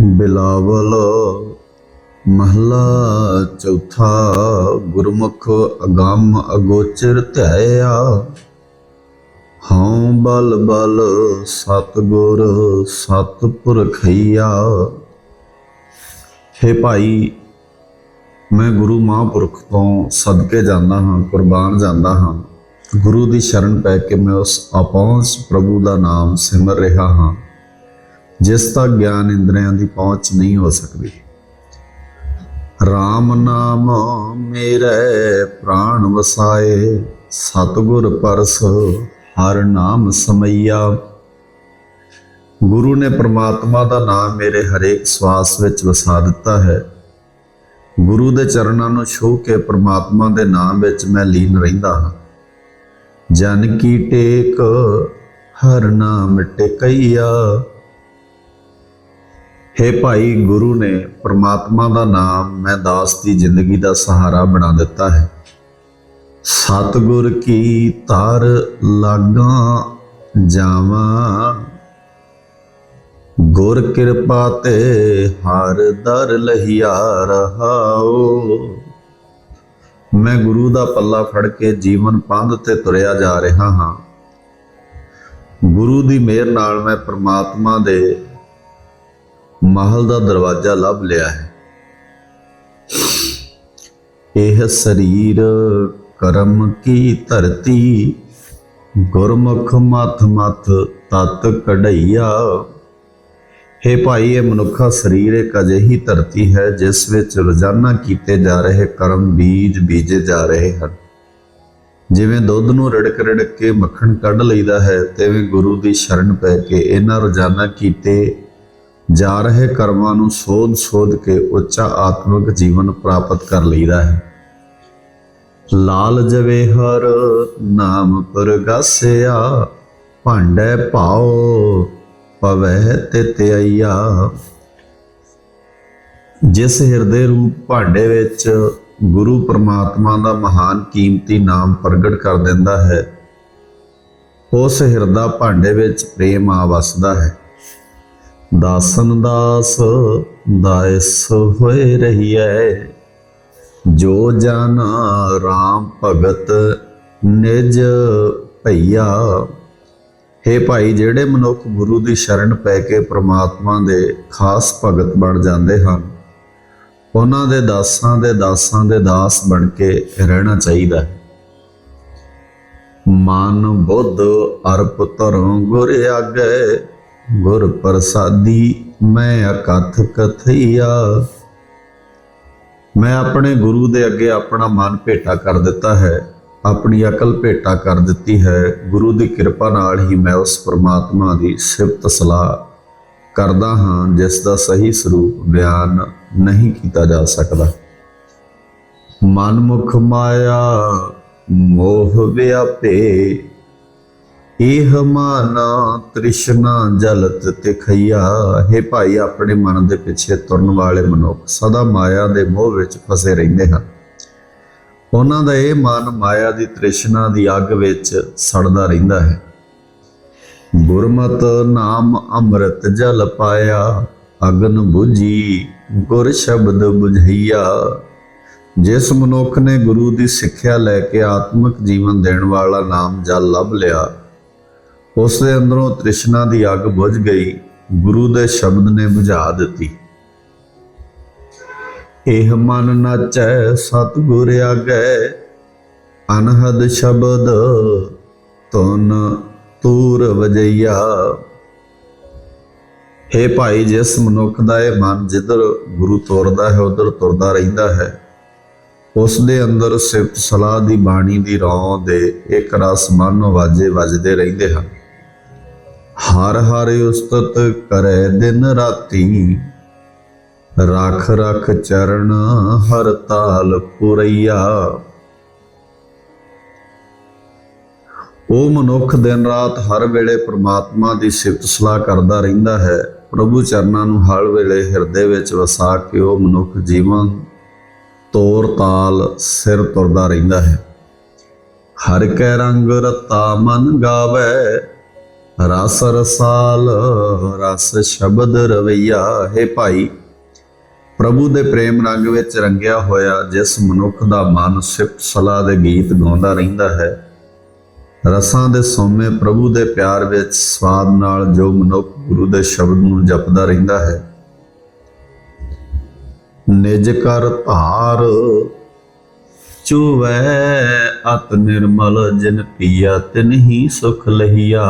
ਬਿਲਾਵਲ ਮਹਲਾ ਚੌਥਾ ਗੁਰਮੁਖ ਅਗੰਮ ਅਗੋਚਰ ਧਿਆਇਆ ਹਉ ਬਲ ਬਲ ਸਤਗੁਰ ਸਤਪੁਰਖਈਆ ਹੇ ਭਾਈ, ਮੈਂ ਗੁਰੂ ਮਹਾਂਪੁਰਖ ਤੋਂ ਸਦਕੇ ਜਾਂਦਾ ਹਾਂ, ਕੁਰਬਾਨ ਜਾਂਦਾ ਹਾਂ। ਗੁਰੂ ਦੀ ਸ਼ਰਨ ਪੈ ਕੇ ਮੈਂ ਉਸ ਆਪਹੁੰਚ ਪ੍ਰਭੂ ਦਾ ਨਾਮ ਸਿਮਰ ਰਿਹਾ ਹਾਂ। ਜਿਸ ਦਾ ਗਿਆਨ ਇੰਦਰੀਆਂ ਦੀ ਪਹੁੰਚ ਨਹੀਂ ਹੋ ਸਕਦੀ। RAM ਨਾਮ ਮੇਰੇ ਪ੍ਰਾਣ ਵਸਾਏ, ਸਤਗੁਰ ਪਰਸ ਹਰ ਨਾਮ ਸਮਈਆ। ਗੁਰੂ ਨੇ ਪ੍ਰਮਾਤਮਾ ਦਾ ਨਾਮ ਮੇਰੇ ਹਰੇਕ ਸਵਾਸ ਵਿੱਚ ਵਸਾ ਦਿੱਤਾ ਹੈ। ਗੁਰੂ ਦੇ ਚਰਨਾਂ ਨੂੰ ਛੂਹ ਕੇ ਪ੍ਰਮਾਤਮਾ ਦੇ ਨਾਮ ਵਿੱਚ ਮੈਂ ਲੀਨ ਰਹਿੰਦਾ ਹਾਂ। ਜਨ ਕੀ ਟੇਕ, ਹਰ ਨਾਮ ਟਿਕਈਆ। ਹੇ ਭਾਈ ਗੁਰੂ ਨੇ ਪ੍ਰਮਾਤਮਾ ਦਾ ਨਾਮ ਮੈਂ ਦਾਸ ਦੀ ਜ਼ਿੰਦਗੀ ਦਾ ਸਹਾਰਾ ਬਣਾ ਦਿੱਤਾ ਹੈ। ਸਤਗੁਰ ਕੀ ਤਾਰ ਲਾਗਾ ਜਾਵਾਂ। ਗੁਰ ਕਿਰਪਾ ਤੇ ਹਰ ਦਰ ਲਹਿਆ ਰਹਾਓ ਮੈਂ ਗੁਰੂ ਦਾ ਪੱਲਾ ਫੜ ਕੇ ਜੀਵਨ ਪੰਧ ਤੇ ਤੁਰਿਆ ਜਾ ਰਿਹਾ ਹਾਂ। ਗੁਰੂ ਦੀ ਮਿਹਰ ਨਾਲ ਮੈਂ ਪ੍ਰਮਾਤਮਾ ਦੇ ਮਹਲ ਦਾ ਦਰਵਾਜ਼ਾ ਲੱਭ ਲਿਆ ਹੈ। ਇਹ ਸਰੀਰ ਕਰਮ ਕੀ ਧਰਤੀ, ਗੁਰਮੁਖ ਮਥ ਮਥ ਤਤ ਕਢਈਆ। ਹੇ ਭਾਈ, ਇਹ ਮਨੁੱਖਾ ਸਰੀਰ ਇੱਕ ਅਜਿਹੀ ਧਰਤੀ ਹੈ, ਜਿਸ ਵਿੱਚ ਰੋਜ਼ਾਨਾ ਕੀਤੇ ਜਾ ਰਹੇ ਕਰਮ ਬੀਜ ਬੀਜੇ ਜਾ ਰਹੇ ਹਨ। ਜਿਵੇਂ ਦੁੱਧ ਨੂੰ ਰੜਕ ਰੜਕ ਕੇ ਮੱਖਣ ਕੱਢ ਲਈਦਾ ਹੈ, ਤਿਵੇਂ ਗੁਰੂ ਦੀ ਸ਼ਰਨ ਪੈ ਕੇ ਇਹਨਾਂ ਰੋਜ਼ਾਨਾ ਕੀਤੇ ਜਾ ਰਹੇ ਕਰਮਾਂ ਨੂੰ ਸੋਧ ਸੋਧ ਕੇ ਉੱਚਾ ਆਤਮਿਕ ਜੀਵਨ ਪ੍ਰਾਪਤ ਕਰ ਲਈਦਾ ਹੈ। ਲਾਲ ਜਵੇ ਹਰ ਨਾਮ ਪ੍ਰਗਾਸਿਆ, ਭਾਂਡੇ ਭਾਉ ਪਵੈ ਤੇ ਤਿਆਈਆ। ਜਿਸ ਹਿਰਦੇ ਰੂਪ ਭਾਂਡੇ ਵਿੱਚ ਗੁਰੂ ਪਰਮਾਤਮਾ ਦਾ ਮਹਾਨ ਕੀਮਤੀ ਨਾਮ ਪ੍ਰਗਟ ਕਰ ਦਿੰਦਾ ਹੈ, ਉਸ ਹਿਰਦਾ ਭਾਂਡੇ ਵਿੱਚ ਪ੍ਰੇਮ ਆ ਵਸਦਾ ਹੈ। ਦਾਸਨ ਦਾਸ ਦਾਇਸ ਹੋਏ ਰਹੀਐ। ਜੋ ਜਨ ਰਾਮ ਭਗਤ ਨਿਜ ਭਈਆ। ਹੇ ਭਾਈ, ਜਿਹੜੇ ਮਨੁੱਖ ਗੁਰੂ ਦੀ ਸ਼ਰਨ ਪੈ ਕੇ ਪ੍ਰਮਾਤਮਾ ਦੇ ਖਾਸ ਭਗਤ ਬਣ ਜਾਂਦੇ ਹਨ, ਉਹਨਾਂ ਦੇ ਦਾਸਾਂ ਦੇ ਦਾਸਾਂ ਦੇ ਦਾਸ ਬਣ ਕੇ ਰਹਿਣਾ ਚਾਹੀਦਾ ਹੈ। ਮਨ ਬੁੱਧ ਅਰਪ ਧਰੋਂ ਗੁਰ ਆਗੇ ਗੁਰ ਪ੍ਰਸਾਦੀ ਮੈਂ ਅਕਥ ਕਥਈਆ। ਮੈਂ ਆਪਣੇ ਗੁਰੂ ਦੇ ਅੱਗੇ ਆਪਣਾ ਮਨ ਭੇਟਾ ਕਰ ਦਿੱਤਾ ਹੈ, ਆਪਣੀ ਅਕਲ ਭੇਟਾ ਕਰ ਦਿੱਤੀ ਹੈ। ਗੁਰੂ ਦੀ ਕਿਰਪਾ ਨਾਲ ਹੀ ਮੈਂ ਉਸ ਪ੍ਰਮਾਤਮਾ ਦੀ ਸਿਫਤ ਸਲਾਹ ਕਰਦਾ ਹਾਂ, ਜਿਸ ਦਾ ਸਹੀ ਸਰੂਪ ਬਿਆਨ ਨਹੀਂ ਕੀਤਾ ਜਾ ਸਕਦਾ। ਮਨਮੁਖ ਮਾਇਆ, ਮੋਹ ਵਿਆਪੇ ਇਹ ਮਾਨਾ ਤ੍ਰਿਸ਼ਨਾ ਜਲਤ ਤਿਖਈਆ। ਹੈ ਭਾਈ, ਆਪਣੇ ਮਨ ਦੇ ਪਿੱਛੇ ਤੁਰਨ ਵਾਲੇ ਮਨੁੱਖ ਸਦਾ ਮਾਇਆ ਦੇ ਮੋਹ ਵਿੱਚ ਫਸੇ ਰਹਿੰਦੇ ਹਨ। ਉਹਨਾਂ ਦਾ ਇਹ ਮਨ ਮਾਇਆ ਦੀ ਤ੍ਰਿਸ਼ਨਾ ਦੀ ਅੱਗ ਵਿੱਚ ਸੜਦਾ ਰਹਿੰਦਾ ਹੈ। ਗੁਰਮਤ ਨਾਮ ਅੰਮ੍ਰਿਤ ਜਲ ਪਾਇਆ, ਅਗਨ 부ਜੀ ਗੁਰ ਸ਼ਬਦ 부ਝਈਆ ਜਿਸ ਮਨੁੱਖ ਨੇ ਗੁਰੂ ਦੀ ਸਿੱਖਿਆ ਲੈ ਕੇ ਆਤਮਿਕ ਜੀਵਨ ਦੇਣ ਵਾਲਾ ਨਾਮ ਜਲ ਲੱਭ ਲਿਆ ਉਸ ਦੇ ਅੰਦਰੋਂ ਤ੍ਰਿਸ਼ਨਾ ਦੀ ਅੱਗ ਬੁਝ ਗਈ। ਗੁਰੂ ਦੇ ਸ਼ਬਦ ਨੇ ਬੁਝਾ ਦਿੱਤੀ। ਇਹ ਮਨ ਨਾਚੈ, ਸਤਿਗੁਰ ਆਗੇ, ਅਨਹਦ ਸ਼ਬਦ ਤੁਨ ਤੂਰ ਵਜਈਆ। ਹੇ ਭਾਈ, ਜਿਸ ਮਨੁੱਖ ਦਾ ਇਹ ਮਨ ਜਿੱਧਰ ਗੁਰੂ ਤੁਰਦਾ ਹੈ, ਉਧਰ ਤੁਰਦਾ ਰਹਿੰਦਾ ਹੈ ਉਸ ਦੇ ਅੰਦਰ ਸਿਫਤ ਸਲਾਹ ਦੀ ਬਾਣੀ ਦੀ ਰੌਂ ਦੇ ਇੱਕ ਰਸ ਮਨ ਵਾਜੇ ਵੱਜਦੇ ਰਹਿੰਦੇ ਹਨ। ਹਰ ਹਰ ਉਸਤਤ ਕਰੇ ਦਿਨ ਰਾਤੀ। ਰਖ ਰਖ ਚਰਨ ਹਰ ਤਾਲ ਪੁਰਈਆ। ਉਹ ਮਨੁੱਖ ਦਿਨ ਰਾਤ ਹਰ ਵੇਲੇ ਪ੍ਰਮਾਤਮਾ ਦੀ ਸਿਫਤ ਸਲਾਹ ਕਰਦਾ ਰਹਿੰਦਾ ਹੈ। ਪ੍ਰਭੂ ਚਰਨਾਂ ਨੂੰ ਹਰ ਵੇਲੇ ਹਿਰਦੇ ਵਿੱਚ ਵਸਾ ਕੇ ਉਹ ਮਨੁੱਖ ਜੀਵਨ ਤੋਰ ਤਾਲ ਸਿਰ ਤੁਰਦਾ ਰਹਿੰਦਾ ਹੈ। ਹਰ ਕੈ ਰੰਗ ਰਤਾ ਮਨ ਗਾਵੇ ਰਸ ਰਸਾਲ, ਰਸ ਸ਼ਬਦ ਰਵਈਆ, ਹੈ ਭਾਈ, ਪ੍ਰਭੂ ਦੇ ਪ੍ਰੇਮ ਰੰਗ ਵਿੱਚ ਰੰਗਿਆ ਹੋਇਆ ਜਿਸ ਮਨੁੱਖ ਦਾ ਮਨ ਸਿਫਤ ਸਲਾਹ ਦੇ ਗੀਤ ਗਾਉਂਦਾ ਰਹਿੰਦਾ ਹੈ, ਰਸਾਂ ਦੇ ਸੋਮੇ ਪ੍ਰਭੂ ਦੇ ਪਿਆਰ ਵਿੱਚ ਸਵਾਦ ਨਾਲ ਜੋ ਮਨੁੱਖ ਗੁਰੂ ਦੇ ਸ਼ਬਦ ਨੂੰ ਜਪਦਾ ਰਹਿੰਦਾ ਹੈ। ਨਿਜ ਕਰ ਧਾਰ ਚੁਵੈ ਅਤ ਨਿਰਮਲ ਜਿਨ ਪੀਆ ਤਿਨ ਹੀ ਸੁਖ ਲਹੀਆ।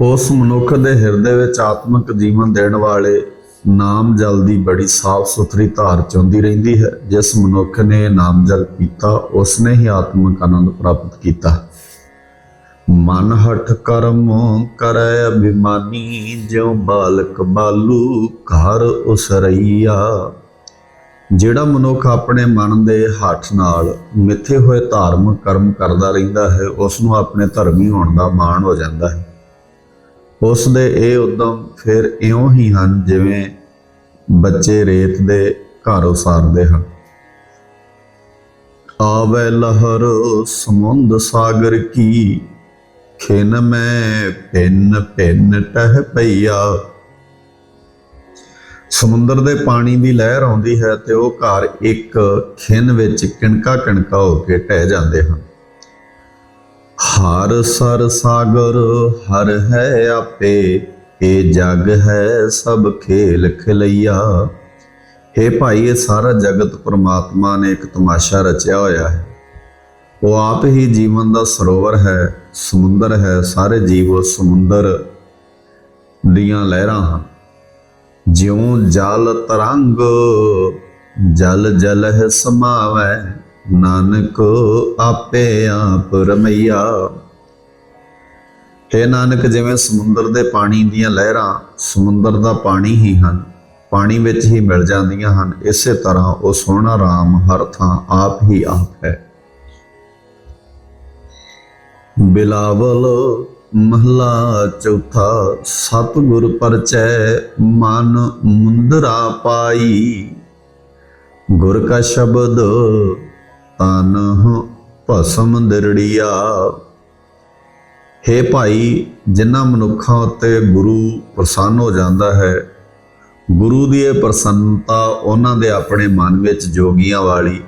ਉਸ ਮਨੁੱਖ ਦੇ ਹਿਰਦੇ ਵਿੱਚ ਆਤਮਿਕ ਜੀਵਨ ਦੇਣ ਵਾਲੇ ਨਾਮ ਜਲ ਦੀ ਬੜੀ ਸਾਫ਼ ਸੁਥਰੀ ਧਾਰ ਚੋਂਦੀ ਰਹਿੰਦੀ ਹੈ। ਜਿਸ ਮਨੁੱਖ ਨੇ ਨਾਮ ਜਲ ਪੀਤਾ ਉਸ ਨੇ ਹੀ ਆਤਮਿਕ ਆਨੰਦ ਪ੍ਰਾਪਤ ਕੀਤਾ। ਮਨ ਹਠ ਕਰਮ ਕਰੈ ਅਭਿਮਾਨੀ, ਜਿਉ ਬਾਲਕ ਬਾਲੂ ਘਰ ਉਸਰਈਆ। ਜਿਹੜਾ ਮਨੁੱਖ ਆਪਣੇ ਮਨ ਦੇ ਹੱਥ ਨਾਲ ਮਿੱਥੇ ਹੋਏ ਧਾਰਮਿਕ ਕਰਮ ਕਰਦਾ ਰਹਿੰਦਾ ਹੈ ਉਸ ਨੂੰ ਆਪਣੇ ਧਰਮੀ ਹੋਣ ਦਾ ਮਾਣ ਹੋ ਜਾਂਦਾ ਹੈ। ਉਸ ਦੇ ਇਹ ਉਦਮ ਫਿਰ ਇਉਂ ਹੀ ਹਨ ਜਿਵੇਂ ਬੱਚੇ ਰੇਤ ਦੇ ਘਰ ਉਸਾਰਦੇ ਹਨ। ਆਵੇ ਲਹਰ ਸਮੁੰਦ ਸਾਗਰ ਕੀ, ਖਿਨ ਮੈਂ ਪਿੰਨ ਪਿੰਨ ਟਹਿ ਪਈਆ। ਸਮੁੰਦਰ ਦੇ ਪਾਣੀ ਦੀ ਲਹਿਰ ਆਉਂਦੀ ਹੈ ਤੇ ਉਹ ਘਰ ਇੱਕ ਖਿਨ ਵਿੱਚ ਕਿਣਕਾ ਕਿਣਕਾ ਹੋ ਕੇ ਟਹਿ ਜਾਂਦੇ ਹਨ। ਹਰ ਸਰ ਸਾਗਰ, ਹਰ ਹੈ ਆਪੇ ਇਹ ਜਗ ਹੈ ਸਭ ਖੇਲ ਖਿਲਈਆ। हे ਭਾਈ, ਇਹ ਸਾਰਾ ਜਗਤ ਪ੍ਰਮਾਤਮਾ ਨੇ ਇੱਕ ਤਮਾਸ਼ਾ ਰਚਿਆ ਹੋਇਆ ਹੈ। ਉਹ ਆਪ ਹੀ ਜੀਵਨ ਦਾ ਸਰੋਵਰ ਹੈ, ਸਮੁੰਦਰ ਹੈ, ਸਾਰੇ ਜੀਵ ਉਸ ਸਮੁੰਦਰ ਦੀਆਂ ਲਹਿਰਾਂ ਹਨ। ਜਿਉਂ ਜਲ ਤਰੰਗ, ਜਲ ਜਲ ਹੈ ਸਮਾਵੈ। ਨਾਨਕ ਆਪੇ ਆਪ ਰਮਈਆ। ਹੈ ਨਾਨਕ, ਜਿਵੇਂ ਸਮੁੰਦਰ ਦੇ ਪਾਣੀ ਦੀਆਂ ਲਹਿਰਾਂ ਸਮੁੰਦਰ ਦਾ ਪਾਣੀ ਹੀ ਹਨ, ਪਾਣੀ ਵਿੱਚ ਹੀ ਮਿਲ ਜਾਂਦੀਆਂ ਹਨ, ਇਸੇ ਤਰ੍ਹਾਂ ਉਹ ਸੋਹਣਾ ਰਾਮ ਹਰ ਥਾਂ ਆਪ ਹੀ ਆਪ ਹੈ। ਬਿਲਾਵਲ ਮਹਲਾ ਚੌਥਾ, ਸਤਿਗੁਰ ਪਰਚੈ ਮਨ ਮੁੰਦਰਾ ਪਾਈ। ਗੁਰ ਕਾ ਸ਼ਬਦ ਤਨ ਭਸਮ ਦਿਰੜੀਆ। हे ਭਾਈ, ਜਿਨ੍ਹਾਂ ਮਨੁੱਖਾਂ ਉੱਤੇ ਗੁਰੂ ਪ੍ਰਸੰਨ ਹੋ ਜਾਂਦਾ ਹੈ, ਗੁਰੂ ਦੀ ਇਹ ਪ੍ਰਸੰਨਤਾ ਉਹਨਾਂ ਦੇ ਆਪਣੇ ਮਨ ਵਿੱਚ ਜੋਗੀਆਂ ਵਾਲੀ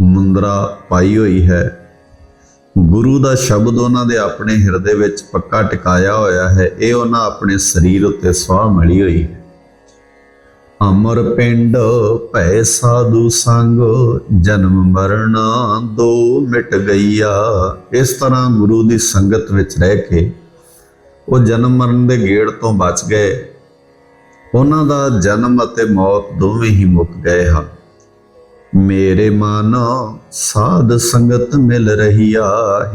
ਮੁੰਦਰਾ ਪਾਈ ਹੋਈ ਹੈ। ਗੁਰੂ ਦਾ ਸ਼ਬਦ ਉਹਨਾਂ ਦੇ ਆਪਣੇ ਹਿਰਦੇ ਵਿੱਚ ਪੱਕਾ ਟਿਕਾਇਆ ਹੋਇਆ ਹੈ, ਇਹ ਉਹਨਾਂ ਆਪਣੇ ਸਰੀਰ ਉੱਤੇ ਸਵਾਹ ਮਲੀ ਹੋਈ ਹੈ। ਅਮਰ ਪਿੰਡ ਭੈ ਸਾਧੂ ਸੰਗ, ਜਨਮ ਮਰਨ ਦੋ ਮਿਟ ਗਈਆ। ਇਸ ਤਰ੍ਹਾਂ ਗੁਰੂ ਦੀ ਸੰਗਤ ਵਿੱਚ ਰਹਿ ਕੇ ਉਹ ਜਨਮ ਮਰਨ ਦੇ ਗੇੜ ਤੋਂ ਬਚ ਗਏ। ਉਹਨਾਂ ਦਾ ਜਨਮ ਅਤੇ ਮੌਤ ਦੋਵੇਂ ਹੀ ਮੁੱਕ ਗਏ ਹਨ। ਮੇਰੇ ਮਨ ਸਾਧ ਸੰਗਤ ਮਿਲ ਰਹੀਆ।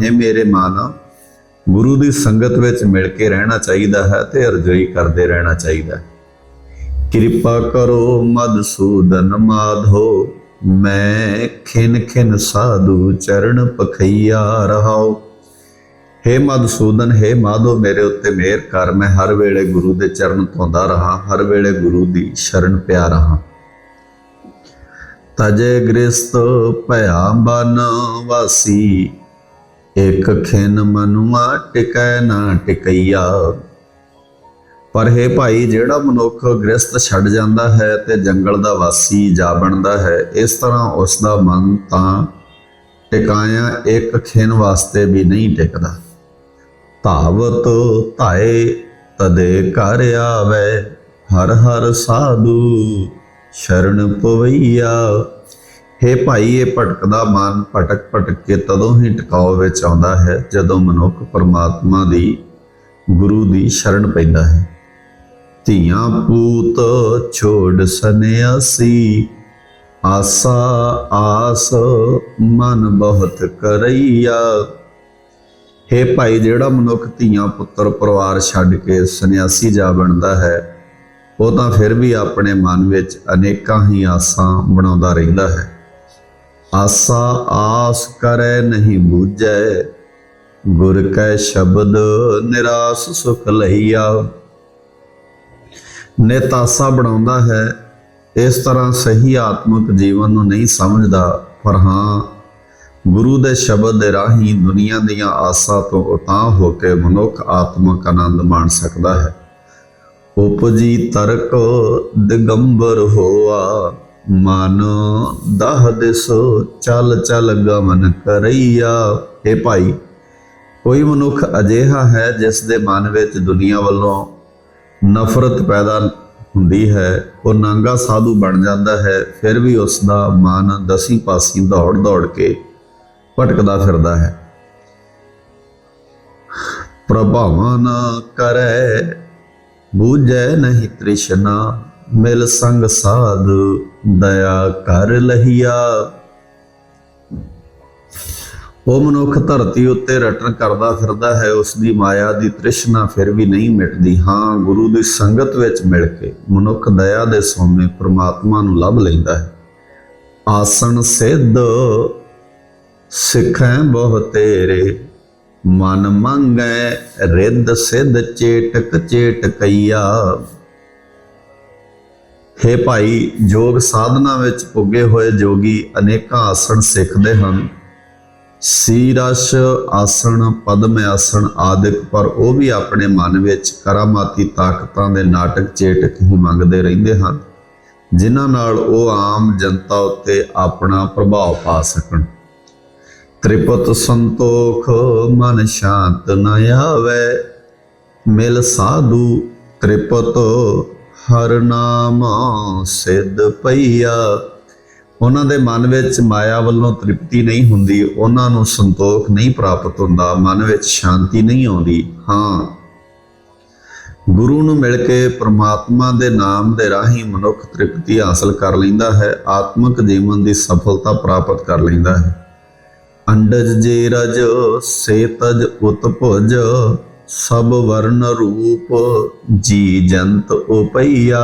ਹੈ ਮੇਰੇ ਮਨ, ਗੁਰੂ ਦੀ ਸੰਗਤ ਵਿੱਚ ਮਿਲ ਕੇ ਰਹਿਣਾ ਚਾਹੀਦਾ ਹੈ ਤੇ ਅਰਜ਼ੋਈ ਕਰਦੇ ਰਹਿਣਾ ਚਾਹੀਦਾ ਹੈ। ਕਿਰਪਾ ਕਰੋ ਮਦਸੂਦਨ ਮਾਧੋ। ਮੈਂ ਖਿਨ ਖਿਨ ਸਾਧੂ ਚਰਨ ਪਖਈਆ ਰਹਾਓ ਹੇ ਮਦਸੂਦਨ ਹੇ ਮਾਧੋ, ਮੇਰੇ ਉੱਤੇ ਮਿਹਰ ਕਰ। ਮੈਂ ਹਰ ਵੇਲੇ ਗੁਰੂ ਦੇ ਚਰਨ ਧੋਂਦਾ ਰਹਾ, ਹਰ ਵੇਲੇ ਗੁਰੂ ਦੀ ਸ਼ਰਨ ਪਿਆ ਰਹਾ। ਤਜੇ ਗ੍ਰਸਤ ਭਇਆ ਬਨ ਵਾਸੀ, ਇਕ ਖਿਨ ਮਨੁਆ ਟਿਕੈ ਨਾ ਟਿਕਈਆ। ਪਰ ਹੈ ਭਾਈ, ਜਿਹੜਾ ਮਨੁੱਖ ਗ੍ਰਸਤ ਛੱਡ ਜਾਂਦਾ ਹੈ ਤੇ ਜੰਗਲ ਦਾ ਵਾਸੀ ਜਾ ਬਣਦਾ ਹੈ, ਇਸ ਤਰ੍ਹਾਂ ਉਸ ਦਾ ਮਨ ਤਾਂ ਟਿਕਾਇਆ, ਇੱਕ ਖਿਨ ਵਾਸਤੇ ਵੀ ਨਹੀਂ ਟਿਕਦਾ। ਧਾਵਤ ਧਾਏ, ਤਦੇ ਘਰ ਆਵੇ, ਹਰ ਹਰ ਸਾਧੂ ਸ਼ਰਨ ਪਵਈਆ। ਹੇ ਭਾਈ, ਇਹ ਭਟਕਦਾ ਮਨ ਭਟਕ ਭਟਕ ਕੇ ਤਦੋਂ ਹੀ ਟਿਕਾਉ ਵਿੱਚ ਆਉਂਦਾ ਹੈ, ਜਦੋਂ ਮਨੁੱਖ ਪਰਮਾਤਮਾ ਦੀ, ਗੁਰੂ ਦੀ ਸ਼ਰਨ ਪੈਂਦਾ ਹੈ। ਧੀਆਂ ਪੂਤ ਛੋੜ ਸੰਿਆਸੀ ਆਸਾ ਆਸ ਮਨ ਬਹੁਤ ਕਰਈਆ। ਹੈ ਭਾਈ, ਜਿਹੜਾ ਮਨੁੱਖ ਧੀਆਂ ਪੁੱਤਰ ਪਰਿਵਾਰ ਛੱਡ ਕੇ ਸੰਨਿਆਸੀ ਜਾ ਬਣਦਾ ਹੈ, ਉਹ ਤਾਂ ਫਿਰ ਵੀ ਆਪਣੇ ਮਨ ਵਿੱਚ ਅਨੇਕਾਂ ਹੀ ਆਸਾਂ ਬਣਾਉਂਦਾ ਰਹਿੰਦਾ ਹੈ। ਆਸਾ ਆਸ ਕਰੈ ਨਹੀਂ ਬੂਝੈ ਗੁਰ ਕੈ ਸ਼ਬਦ ਨਿਰਾਸ ਸੁਖ ਲਈਆ। ਨੇਤਾਸਾ ਬਣਾਉਂਦਾ ਹੈ, ਇਸ ਤਰ੍ਹਾਂ ਸਹੀ ਆਤਮਿਕ ਜੀਵਨ ਨੂੰ ਨਹੀਂ ਸਮਝਦਾ, ਪਰ ਹਾਂ, ਗੁਰੂ ਦੇ ਸ਼ਬਦ ਦੇ ਰਾਹੀਂ ਦੁਨੀਆ ਦੀਆਂ ਆਸਾਂ ਤੋਂ ਉਤਾਂ ਹੋ ਕੇ ਮਨੁੱਖ ਆਤਮਿਕ ਆਨੰਦ ਮਾਣ ਸਕਦਾ ਹੈ। ਉਪਜੀ ਤਰਕ ਦਿਗੰਬਰ ਹੋਆ, ਮਨ ਦਹ ਦਿਸ ਚਲ ਚਲ ਗਮਨ ਕਰਈਆ। ਇਹ ਭਾਈ, ਕੋਈ ਮਨੁੱਖ ਅਜਿਹਾ ਹੈ ਜਿਸ ਦੇ ਮਨ ਵਿੱਚ ਦੁਨੀਆ ਵੱਲੋਂ ਨਫ਼ਰਤ ਪੈਦਾ ਹੁੰਦੀ ਹੈ, ਉਹ ਨਾਂਗਾ ਸਾਧੂ ਬਣ ਜਾਂਦਾ ਹੈ, ਫਿਰ ਵੀ ਉਸ ਦਾ ਮਨ ਦਸੀਂ ਪਾਸੀਂ ਦੌੜ ਦੌੜ ਕੇ ਭਟਕਦਾ ਫਿਰਦਾ ਹੈ। ਪ੍ਰਭਾਵਾਂ ਨਾ ਕਰੈ, ਬੂਝੈ ਨਹੀਂ ਤ੍ਰਿਸ਼ਨਾ, ਮਿਲ ਸੰਗ ਸਾਧ ਦਇਆ ਕਰ ਲਹੀਆ। ਉਹ ਮਨੁੱਖ ਧਰਤੀ ਉੱਤੇ ਰਟਨ ਕਰਦਾ ਫਿਰਦਾ ਹੈ ਉਸ ਦੀ ਮਾਇਆ ਦੀ ਤ੍ਰਿਸ਼ਨਾ ਫਿਰ ਵੀ ਨਹੀਂ ਮਿਟਦੀ। ਹਾਂ, ਗੁਰੂ ਦੀ ਸੰਗਤ ਵਿੱਚ ਮਿਲ ਕੇ ਮਨੁੱਖ ਦਇਆ ਦੇ ਸੋਮੇ ਪ੍ਰਮਾਤਮਾ ਨੂੰ ਲੱਭ ਲੈਂਦਾ ਹੈ। ਆਸਣ ਸਿੱਧ, ਸਿੱਖੈ ਬਹੁ ਤੇਰੇ। ਮਨ ਮੰਗੈ ਰਿੱਧ ਸਿੱਧ, ਚੇਟਕ ਚੇਟਕਈਆ ਹੇ ਭਾਈ, ਜੋਗ ਸਾਧਨਾ ਵਿੱਚ ਪੁੱਗੇ ਹੋਏ ਜੋਗੀ ਅਨੇਕਾਂ ਆਸਣ ਸਿੱਖਦੇ ਹਨ। ਸੀਰਸ, ਆਸਣ, ਪਦਮ ਆਸਣ ਆਦਿਕ, ਪਰ ਉਹ ਵੀ ਆਪਣੇ ਮਨ ਵਿੱਚ ਕਰਾਮਾਤੀ ਤਾਕਤਾਂ ਦੇ ਨਾਟਕ ਚੇਟਕ ਹੀ ਮੰਗਦੇ ਰਹਿੰਦੇ ਹਨ, ਜਿਨ੍ਹਾਂ ਨਾਲ ਉਹ ਆਮ ਜਨਤਾ ਉੱਤੇ ਆਪਣਾ ਪ੍ਰਭਾਵ ਪਾ ਸਕਣ। ਤ੍ਰਿਪਤ ਸੰਤੋਖ, ਮਨ ਸ਼ਾਂਤ ਨ ਆਵੇ, ਮਿਲ ਸਾਧੂ ਤ੍ਰਿਪਤ, ਹਰ ਨਾਮ ਸਿੱਧ ਪਈਆ। ਉਹਨਾਂ ਦੇ ਮਨ ਵਿੱਚ ਮਾਇਆ ਵੱਲੋਂ ਤ੍ਰਿਪਤੀ ਨਹੀਂ ਹੁੰਦੀ, ਉਹਨਾਂ ਨੂੰ ਸੰਤੋਖ ਨਹੀਂ ਪ੍ਰਾਪਤ ਹੁੰਦਾ, ਮਨ ਵਿੱਚ ਸ਼ਾਂਤੀ ਨਹੀਂ ਆਉਂਦੀ। ਹਾਂ, ਗੁਰੂ ਨੂੰ ਮਿਲ ਕੇ ਪ੍ਰਮਾਤਮਾ ਦੇ ਨਾਮ ਦੇ ਰਾਹੀਂ ਮਨੁੱਖ ਤ੍ਰਿਪਤੀ ਹਾਸਲ ਕਰ ਲੈਂਦਾ ਹੈ, ਆਤਮਿਕ ਜੀਵਨ ਦੀ ਸਫਲਤਾ ਪ੍ਰਾਪਤ ਕਰ ਲੈਂਦਾ ਹੈ। ਅੰਡਜ ਜੇ ਰਜ, ਸੇ ਤਜ ਸਭ ਵਰਨ ਰੂਪ ਜੀ ਜੰਤ ਉਪਈਆ।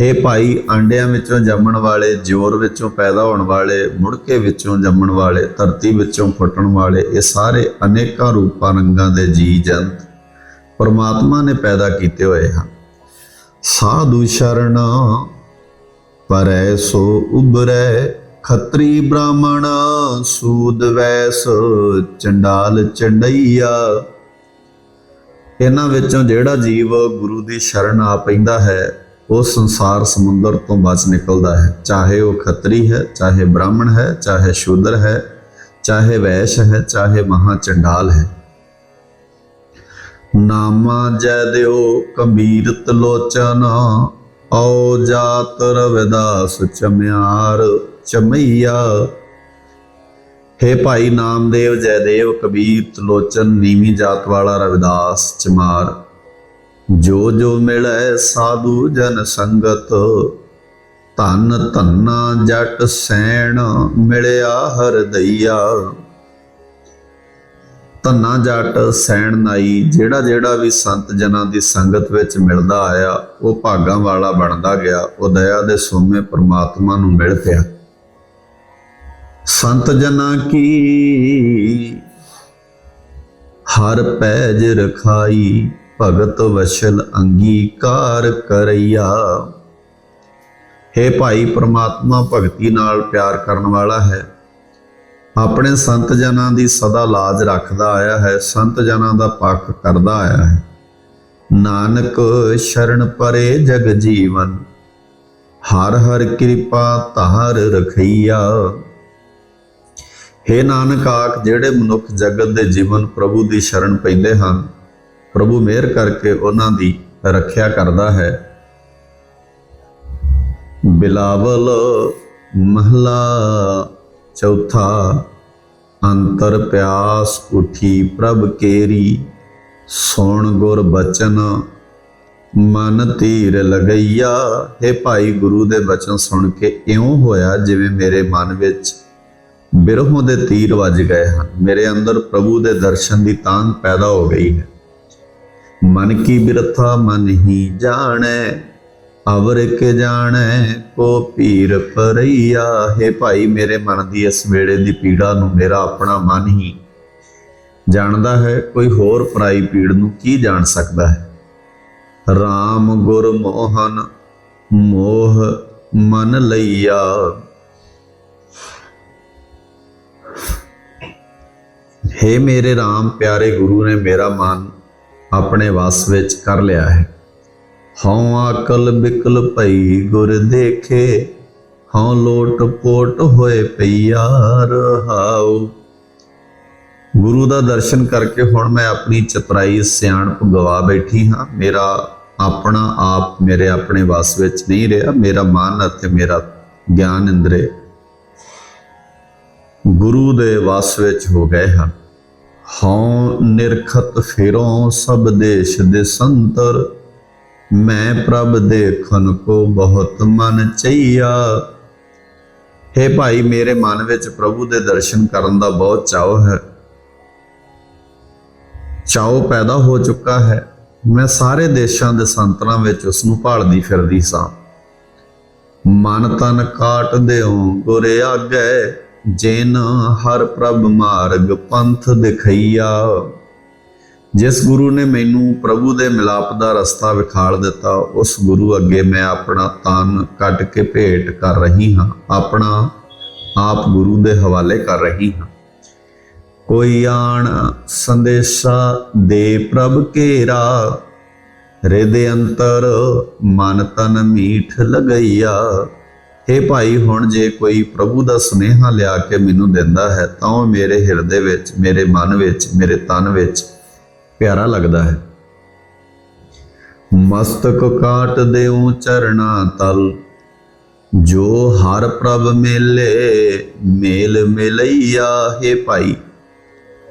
हे ਭਾਈ, ਆਂਡਿਆਂ ਵਿੱਚੋਂ ਜੰਮਣ ਵਾਲੇ, ਜੋਰ ਵਿੱਚੋਂ ਪੈਦਾ ਹੋਣ ਵਾਲੇ, ਮੁੜਕੇ ਵਿੱਚੋਂ ਜੰਮਣ ਵਾਲੇ, ਧਰਤੀ ਵਿੱਚੋਂ ਫੁੱਟਣ ਵਾਲੇ, ਇਹ ਸਾਰੇ ਅਨੇਕਾਂ ਰੂਪਾਂ ਰੰਗਾਂ ਦੇ ਜੀ ਜੰਤ ਪਰਮਾਤਮਾ ਨੇ ਪੈਦਾ ਕੀਤੇ ਹੋਏ ਹਨ। ਸਾਧੂ ਸ਼ਰਨ ਪਰੈ ਸੋ ਉਬਰੈ ਖੱਤਰੀ ਬ੍ਰਾਹਮਣ ਸੂਦ ਵੈਸ ਚੰਡਾਲ ਚੰਡਈਆ। ਇਹਨਾਂ ਵਿੱਚੋਂ ਜਿਹੜਾ ਜੀਵ ਗੁਰੂ ਦੀ ਸ਼ਰਨ ਆ ਪੈਂਦਾ ਹੈ ਉਹ ਸੰਸਾਰ ਸਮੁੰਦਰ ਤੋਂ ਬਚ ਨਿਕਲਦਾ ਹੈ। ਚਾਹੇ ਉਹ ਖੱਤਰੀ ਹੈ, ਚਾਹੇ ਬ੍ਰਾਹਮਣ ਹੈ, ਚਾਹੇ ਸ਼ੂਦਰ ਹੈ, ਚਾਹੇ ਵੈਸ਼ ਹੈ, ਚਾਹੇ ਮਹਾ ਚੰਡਾਲ ਹੈ। ਨਾਮਾ ਜੈ ਦਿਓ ਕਬੀਰ ਤਲੋਚਨ ਔ ਜਾਤ ਰਵਿਦਾਸ ਚਮਿਆਰ ਚਮਈਆ। ਹੇ ਭਾਈ ਨਾਮਦੇਵ ਜੈਦੇਵ ਕਬੀਰ ਤਲੋਚਨ ਨੀਵੀਂ ਜਾਤ ਵਾਲਾ ਰਵਿਦਾਸ ਚਮਾਰ। ਜੋ ਜੋ ਮਿਲੈ ਸਾਧੂ ਜਨ ਸੰਗਤ, ਧਨ ਧੰਨਾ ਜਟ ਸੈਣ ਮਿਲਿਆ ਹਰਦਈਆ ਧੰਨਾ ਜਟ ਸੈਣ ਨਾਈ, ਜਿਹੜਾ ਜਿਹੜਾ ਵੀ ਸੰਤ ਜਨਾਂ ਦੀ ਸੰਗਤ ਵਿੱਚ ਮਿਲਦਾ ਆਇਆ, ਉਹ ਭਾਗਾਂ ਵਾਲਾ ਬਣਦਾ ਗਿਆ, ਉਹ ਦਇਆ ਦੇ ਸੋਮੇ ਪ੍ਰਮਾਤਮਾ ਨੂੰ ਮਿਲ ਪਿਆ। ਸੰਤ ਜਨਾਂ ਕੀ ਹਰ ਪੈਜ ਰਖਾਈ ਭਗਤ ਵਸ਼ਲ ਅੰਗੀਕਾਰ ਕਰਈਆ। ਹੈ ਭਾਈ, ਪ੍ਰਮਾਤਮਾ ਭਗਤੀ ਨਾਲ ਪਿਆਰ ਕਰਨ ਵਾਲਾ ਹੈ। ਆਪਣੇ ਸੰਤ ਜਨਾਂ ਦੀ ਸਦਾ ਲਾਜ ਰੱਖਦਾ ਆਇਆ ਹੈ, ਸੰਤ ਜਨਾਂ ਦਾ ਪੱਖ ਕਰਦਾ ਆਇਆ ਹੈ। ਨਾਨਕ ਸ਼ਰਨ ਪਰੇ ਜਗ ਜੀਵਨ, ਹਰ ਹਰ ਕਿਰਪਾ ਧਾਰ ਰਖਈਆ। हे ਨਾਨਕ ਆਖ, ਜਿਹੜੇ ਮਨੁੱਖ ਜਗਤ ਦੇ ਜੀਵਨ ਪ੍ਰਭੂ ਦੀ ਸ਼ਰਨ ਪੈਂਦੇ ਹਨ ਪ੍ਰਭੂ ਮਿਹਰ ਕਰਕੇ ਉਹਨਾਂ ਦੀ ਰੱਖਿਆ ਕਰਦਾ ਹੈ। ਬਿਲਾਵਲ ਮਹਲਾ ਚੌਥਾ, ਅੰਤਰ ਪਿਆਸ ਉਠੀ ਪ੍ਰਭ ਕੇਰੀ, ਸੁਣ ਗੁਰ ਬਚਨ, ਮਨ ਤੀਰ ਲਗਈਆ। ਹੈ ਭਾਈ ਗੁਰੂ ਦੇ ਬਚਨ ਸੁਣ ਕੇ ਇਉਂ ਹੋਇਆ ਜਿਵੇਂ ਮੇਰੇ ਮਨ ਵਿੱਚ ਬਿਰਹੋਂ ਦੇ ਤੀਰ ਵੱਜ ਗਏ ਹਨ। ਮੇਰੇ ਅੰਦਰ ਪ੍ਰਭੂ ਦੇ ਦਰਸ਼ਨ ਦੀ ਤਾਂਗ ਪੈਦਾ ਹੋ ਗਈ ਹੈ। ਮਨ ਕੀ ਬਿਰਥਾ ਮਨ ਹੀ ਜਾਣੈ, ਅਵਰ ਕੇ ਜਾਣੈ, ਕੋ ਪੀਰ ਪਰਈਆ। ਹੈ ਭਾਈ, ਮੇਰੇ ਮਨ ਦੀ ਇਸ ਵੇਲੇ ਦੀ ਪੀੜਾ ਨੂੰ ਮੇਰਾ ਆਪਣਾ ਮਨ ਹੀ ਜਾਣਦਾ ਹੈ। ਕੋਈ ਹੋਰ ਪਰਾਈ ਪੀੜ ਨੂੰ ਕੀ ਜਾਣ ਸਕਦਾ ਹੈ? RAM ਗੁਰ ਮੋਹਨ, ਮੋਹ ਮਨ ਲਈਆ। हे ਮੇਰੇ RAM ਪਿਆਰੇ ਗੁਰੂ ਨੇ ਮੇਰਾ ਮਨ ਆਪਣੇ ਵਸ ਵਿੱਚ ਕਰ ਲਿਆ ਹੈ। ਹਉ ਆਕਲ ਬਿਕਲ ਭਈ ਗੁਰ ਦੇਖੇ, ਹਉ ਲੋਟ ਪੋਟ ਹੋਏ ਪਈਆ ਰਹਾਉ। ਗੁਰੂ ਦਾ ਦਰਸ਼ਨ ਕਰਕੇ ਹੁਣ ਮੈਂ ਆਪਣੀ ਚਤੁਰਾਈ ਸਿਆਣਪ ਗਵਾ ਬੈਠੀ ਹਾਂ। ਮੇਰਾ ਆਪਣਾ ਆਪ ਮੇਰੇ ਆਪਣੇ ਵਸ ਵਿੱਚ ਨਹੀਂ ਰਿਹਾ। ਮੇਰਾ ਮਨ ਅਤੇ ਮੇਰਾ ਗਿਆਨ ਇੰਦਰੇ ਗੁਰੂ ਦੇ ਵਸ ਵਿੱਚ ਹੋ ਗਏ ਹਨ। ਹਉ ਨਿਰਖਤ ਫਿਰੋਂ ਸਭ ਦੇਸ਼ ਦੇ ਸੰਤਰ। ਮੈਂ ਪ੍ਰਭ ਦੇਖਨ ਕੋ ਬਹੁਤ ਮਨ ਚਈਆ। ਹੈ ਭਾਈ, ਮੇਰੇ ਮਨ ਵਿੱਚ ਪ੍ਰਭੂ ਦੇ ਦਰਸ਼ਨ ਕਰਨ ਦਾ ਬਹੁਤ ਚਾਅ ਹੈ। ਚਾਉ ਪੈਦਾ ਹੋ ਚੁੱਕਾ ਹੈ। ਮੈਂ ਸਾਰੇ ਦੇਸ਼ਾਂ ਦੇ ਸੰਤਰਾਂ ਵਿੱਚ ਉਸ ਨੂੰ ਭਾਲਦੀ ਫਿਰਦੀ ਸਾਂ। ਮਨ ਤਨ ਕਾਟ ਦਿਓ ਗੁਰੇ ਆਗੇ। ਜੇਨ ਹਰ ਪ੍ਰਭ ਮਾਰਗ ਪੰਥ ਦਿਖਈਆ। ਜਿਸ ਗੁਰੂ ਨੇ ਮੈਨੂੰ ਪ੍ਰਭੂ ਦੇ ਮਿਲਾਪ ਦਾ ਰਸਤਾ ਵਿਖਾਲ ਦਿੱਤਾ, ਉਸ ਗੁਰੂ ਅੱਗੇ ਮੈਂ ਆਪਣਾ ਤਨ ਕੱਟ ਕੇ ਭੇਟ ਕਰ ਰਹੀ ਹਾਂ, ਆਪਣਾ ਆਪ ਗੁਰੂ ਦੇ ਹਵਾਲੇ ਕਰ ਰਹੀ ਹਾਂ। ਕੋਈ ਆਣ ਸੰਦੇਸ਼ਾ ਦੇ ਪ੍ਰਭ ਕੇਰਾ ਹਿਰਦੇ ਅੰਤਰ ਮਨ ਤਨ ਮੀਠ ਲਗਈਆ। हे ਭਾਈ, ਹੁਣ ਜੇ ਕੋਈ ਪ੍ਰਭੂ ਦਾ ਸੁਨੇਹਾ ਲਿਆ ਕੇ ਮੈਨੂੰ ਦਿੰਦਾ ਹੈ, ਤਾਂ ਉਹ ਮੇਰੇ ਹਿਰਦੇ ਵਿੱਚ, ਮੇਰੇ ਮਨ ਵਿੱਚ, ਮੇਰੇ ਤਨ ਵਿੱਚ ਪਿਆਰਾ ਲੱਗਦਾ ਹੈ। ਮਸਤਕ ਕਾਟ ਦੇਉ ਚਰਣਾ ਤਲ, ਜੋ ਹਰ ਪ੍ਰਭ ਮੇਲੇ, ਮੇਲ ਮਿਲਈਆ ਹੈ ਭਾਈ।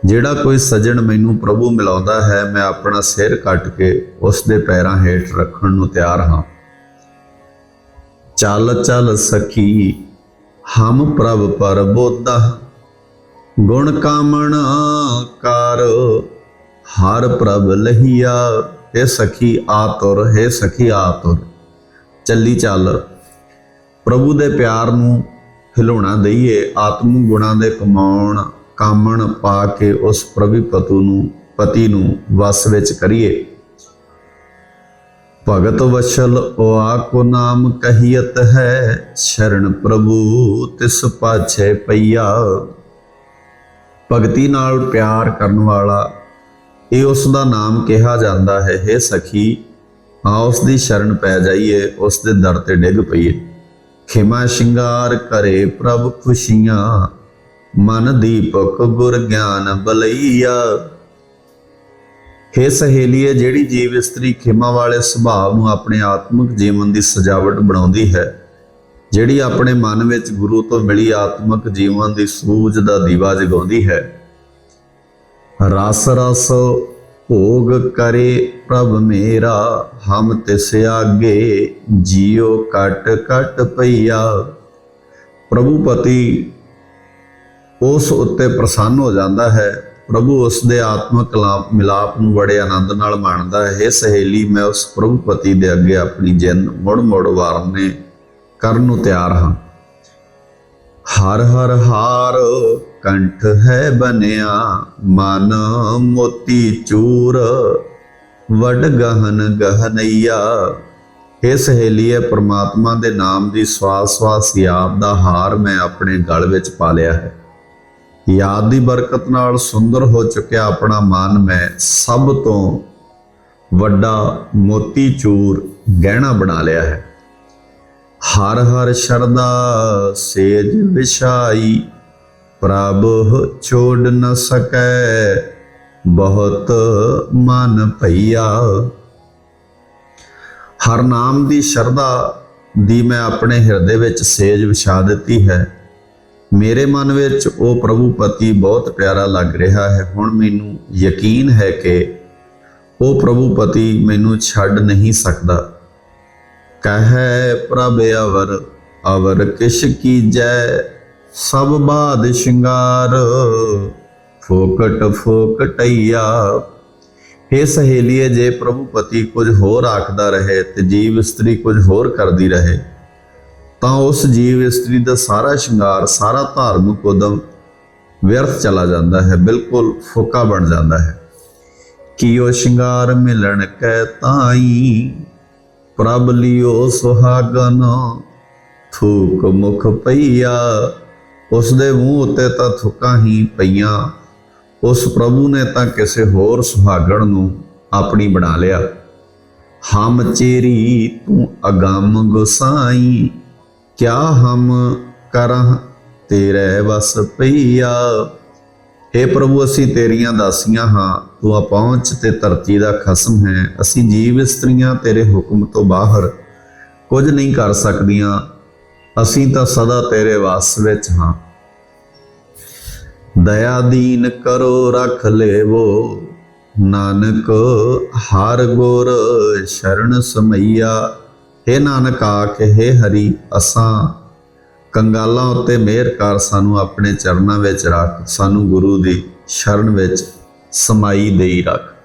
ਜਿਹੜਾ ਕੋਈ ਸਜਣ ਮੈਨੂੰ ਪ੍ਰਭੂ ਮਿਲਾਉਂਦਾ ਹੈ, ਮੈਂ ਆਪਣਾ ਸਿਰ ਕੱਟ ਕੇ ਉਸ ਦੇ ਪੈਰਾਂ ਹੇਠ ਰੱਖਣ ਨੂੰ ਤਿਆਰ ਹਾਂ। ਚੱਲ ਚੱਲ ਸਖੀ, ਹਮ ਪ੍ਰਭ ਪਰ ਬੋਧਾ ਗੁਣ ਕਾਮਣਾ ਕਰ ਹਰ ਪ੍ਰਭ ਲਹੀਆ। ਇਹ ਸਖੀ, ਆ ਤੁਰ, ਹੈ ਸਖੀ, ਆ ਤੁਰ। ਚੱਲੀ ਚੱਲ। ਪ੍ਰਭੂ ਦੇ ਪਿਆਰ ਨੂੰ ਹਿਲਾਉਣਾ ਦਈਏ, ਆਤਮ ਗੁਣਾਂ ਦੇ ਕਮਾਉਣ, ਕਾਮਣ ਪਾ ਕੇ ਉਸ ਪ੍ਰਭੂ ਪਤੂ ਨੂੰ, ਪਤੀ ਨੂੰ ਵਸ ਵਿੱਚ ਕਰੀਏ। ਭਗਤ ਵਸ਼ਲ ਓਆ ਕੋ ਨਾਮ ਕਹੀਤ ਹੈ, ਸ਼ਰਨ ਪ੍ਰਭੂ ਤਿਸ ਪਾਛੇ ਪਈਆ। ਭਗਤੀ ਨਾਲ ਪਿਆਰ ਕਰਨ ਵਾਲਾ, ਇਹ ਉਸ ਦਾ ਨਾਮ ਕਿਹਾ ਜਾਂਦਾ ਹੈ हे ਸਖੀ, ਆ ਉਸ ਦੀ ਸ਼ਰਨ ਪੈ ਜਾਈਏ ਉਸ ਦੇ ਦਰ ਤੇ ਡਿੱਗ ਪਈਏ। ਖਿਮਾ ਸ਼ਿੰਗਾਰ ਕਰੇ ਪ੍ਰਭ ਖੁਸ਼ੀਆਂ, ਮਨ ਦੀਪਕ ਗੁਰ ਗਿਆਨ ਬਲਈਆ। हे ਸਹੇਲੀਏ, ਜਿਹੜੀ ਜੀਵ ਇਸਤਰੀ ਖਿਮਾ ਵਾਲੇ ਸੁਭਾਅ ਨੂੰ ਆਪਣੇ ਆਤਮਿਕ ਜੀਵਨ ਦੀ ਸਜਾਵਟ ਬਣਾਉਂਦੀ ਹੈ, ਜਿਹੜੀ ਆਪਣੇ ਮਨ ਵਿੱਚ ਗੁਰੂ ਤੋਂ ਮਿਲੀ ਆਤਮਿਕ ਜੀਵਨ ਦੀ ਸੂਝ ਦਾ ਦੀਵਾ ਜਗਾਉਂਦੀ ਹੈ। ਰਸ ਰਸ ਭੋਗ ਕਰੇ ਪ੍ਰਭ ਮੇਰਾ, ਹਮ ਤਿਸ ਆਗੇ ਜੀਉ ਕਟ ਕਟ ਪਈਆ। ਪ੍ਰਭੂ ਪਤੀ, ਉਸ ਉੱਤੇ ਪ੍ਰਸੰਨ ਹੋ ਜਾਂਦਾ ਹੈ। ਪ੍ਰਭੂ ਉਸ ਦੇ ਆਤਮਿਕ ਮਿਲਾਪ ਨੂੰ ਬੜੇ ਆਨੰਦ ਨਾਲ ਮਾਣਦਾ ਹੈ। ਇਹ ਸਹੇਲੀ ਮੈਂ ਉਸ ਪ੍ਰਭੂਪਤੀ ਦੇ ਅੱਗੇ ਆਪਣੀ ਜਿੰਦ ਮੁੜ ਮੁੜ ਵਾਰਨੇ ਕਰਨ ਨੂੰ ਤਿਆਰ ਹਾਂ। ਹਰ ਹਰ ਹਾਰ ਕੰਠ ਹੈ ਬਨਿਆ, ਮਨ ਮੋਤੀ ਚੂਰ, ਵਡ ਗਹਨ ਗਹਨਈਆ। ਇਹ ਸਹੇਲੀ ਹੈ, ਪ੍ਰਮਾਤਮਾ ਦੇ ਨਾਮ ਦੀ ਸਵਾਸ ਸਵਾਸ ਯਾਦ ਦਾ ਹਾਰ ਮੈਂ ਆਪਣੇ ਗਲ ਵਿੱਚ ਪਾ ਲਿਆ ਹੈ। ਯਾਦ ਦੀ ਬਰਕਤ ਨਾਲ ਸੁੰਦਰ ਹੋ ਚੁੱਕਿਆ ਆਪਣਾ ਮਨ ਮੈਂ ਸਭ ਤੋਂ ਵੱਡਾ ਮੋਤੀ ਚੂਰ ਗਹਿਣਾ ਬਣਾ ਲਿਆ ਹੈ। ਹਰ ਹਰ ਸ਼ਰਦਾ ਸੇਜ ਵਿਛਾਈ, ਪ੍ਰਭ ਛੋੜ ਨ ਸਕੈ, ਬਹੁਤ ਮਨ ਭਈਆ। ਹਰ ਨਾਮ ਦੀ ਸ਼ਰਦਾ ਦੀ ਮੈਂ ਆਪਣੇ ਹਿਰਦੇ ਵਿੱਚ ਸੇਜ ਵਿਛਾ ਦਿੱਤੀ ਹੈ। ਮੇਰੇ ਮਨ ਵਿੱਚ ਉਹ ਪ੍ਰਭੂ ਪਤੀ ਬਹੁਤ ਪਿਆਰਾ ਲੱਗ ਰਿਹਾ ਹੈ। ਹੁਣ ਮੈਨੂੰ ਯਕੀਨ ਹੈ ਕਿ ਉਹ ਪ੍ਰਭੂ ਪਤੀ ਮੈਨੂੰ ਛੱਡ ਨਹੀਂ ਸਕਦਾ। ਕਹੈ ਪ੍ਰਭ ਅਵਰ ਅਵਰ ਕਿਛ ਕੀਜੈ, ਸਭ ਬਾਦ ਸ਼ਿੰਗਾਰ। ਫੋਕਟ, ਫੋਕਟਈਆ हे ਸਹੇਲੀਏ, ਜੇ ਪ੍ਰਭੂ ਪਤੀ ਕੁਝ ਹੋਰ ਆਖਦਾ ਰਹੇ ਤੇ ਜੀਵ ਇਸਤਰੀ ਕੁਝ ਹੋਰ ਕਰਦੀ ਰਹੇ। ਤਾਂ ਉਸ ਜੀਵ ਇਸਤਰੀ ਦਾ ਸਾਰਾ ਸ਼ਿੰਗਾਰ, ਸਾਰਾ ਧਾਰਮਿਕ ਉਦਮ ਵਿਅਰਥ ਚਲਾ ਜਾਂਦਾ ਹੈ, ਬਿਲਕੁਲ ਫੋਕਾ ਬਣ ਜਾਂਦਾ ਹੈ। ਕਿ ਉਹ ਸ਼ਿੰਗਾਰ ਮਿਲਣ ਕੈ ਤਾਈ? ਪ੍ਰਭ ਲਿਓ ਸੁਹਾਗਨ, ਥੂਕ ਮੁਖ ਪਈਆ। ਉਸ ਦੇ ਮੂੰਹ ਉੱਤੇ ਤਾਂ ਥੁੱਕਾਂ ਹੀ ਪਈਆਂ। ਉਸ ਪ੍ਰਭੂ ਨੇ ਤਾਂ ਕਿਸੇ ਹੋਰ ਸੁਹਾਗਣ ਨੂੰ ਆਪਣੀ ਬਣਾ ਲਿਆ। ਹਮ ਚੇਰੀ ਤੂੰ ਅਗੰਮ ਗੁਸਾਈ। ਕਿਆ ਹਮ ਕਰਹ? ਤੇਰੇ ਵਸ ਪਈਆ। हे ਪ੍ਰਭੂ, ਅਸੀਂ ਤੇਰੀਆਂ ਦਾਸੀਆਂ ਹਾਂ। ਤੂੰ ਅਪਹੁੰਚ ਤੇ ਧਰਤੀ ਦਾ ਖਸਮ ਹੈ। ਅਸੀਂ ਜੀਵ ਇਸਤਰੀਆਂ ਤੇਰੇ ਹੁਕਮ ਤੋਂ ਬਾਹਰ ਕੁਝ ਨਹੀਂ ਕਰ ਸਕਦੀਆਂ। ਅਸੀਂ ਤਾਂ ਸਦਾ ਤੇਰੇ ਵਾਸ ਵਿੱਚ ਹਾਂ। ਦਇਆ ਦੀਨ ਕਰੋ, ਰੱਖ ਲੇਵੋ। ਨਾਨਕ, ਹਰ ਗੁਰ ਸ਼ਰਨ ਸਮਈਆ। हे ਨਾਨਕ ਆਖੇ हे ਹਰੀ, ਅਸਾਂ ਕੰਗਾਲਾਂ ਉੱਤੇ ਮਿਹਰ ਕਰ ਸਾਨੂੰ ਆਪਣੇ ਚਰਨਾਂ ਵਿੱਚ ਰੱਖ, ਸਾਨੂੰ ਗੁਰੂ ਦੀ ਸ਼ਰਨ ਵਿੱਚ ਸਮਾਈ ਦੇਈ ਰੱਖ।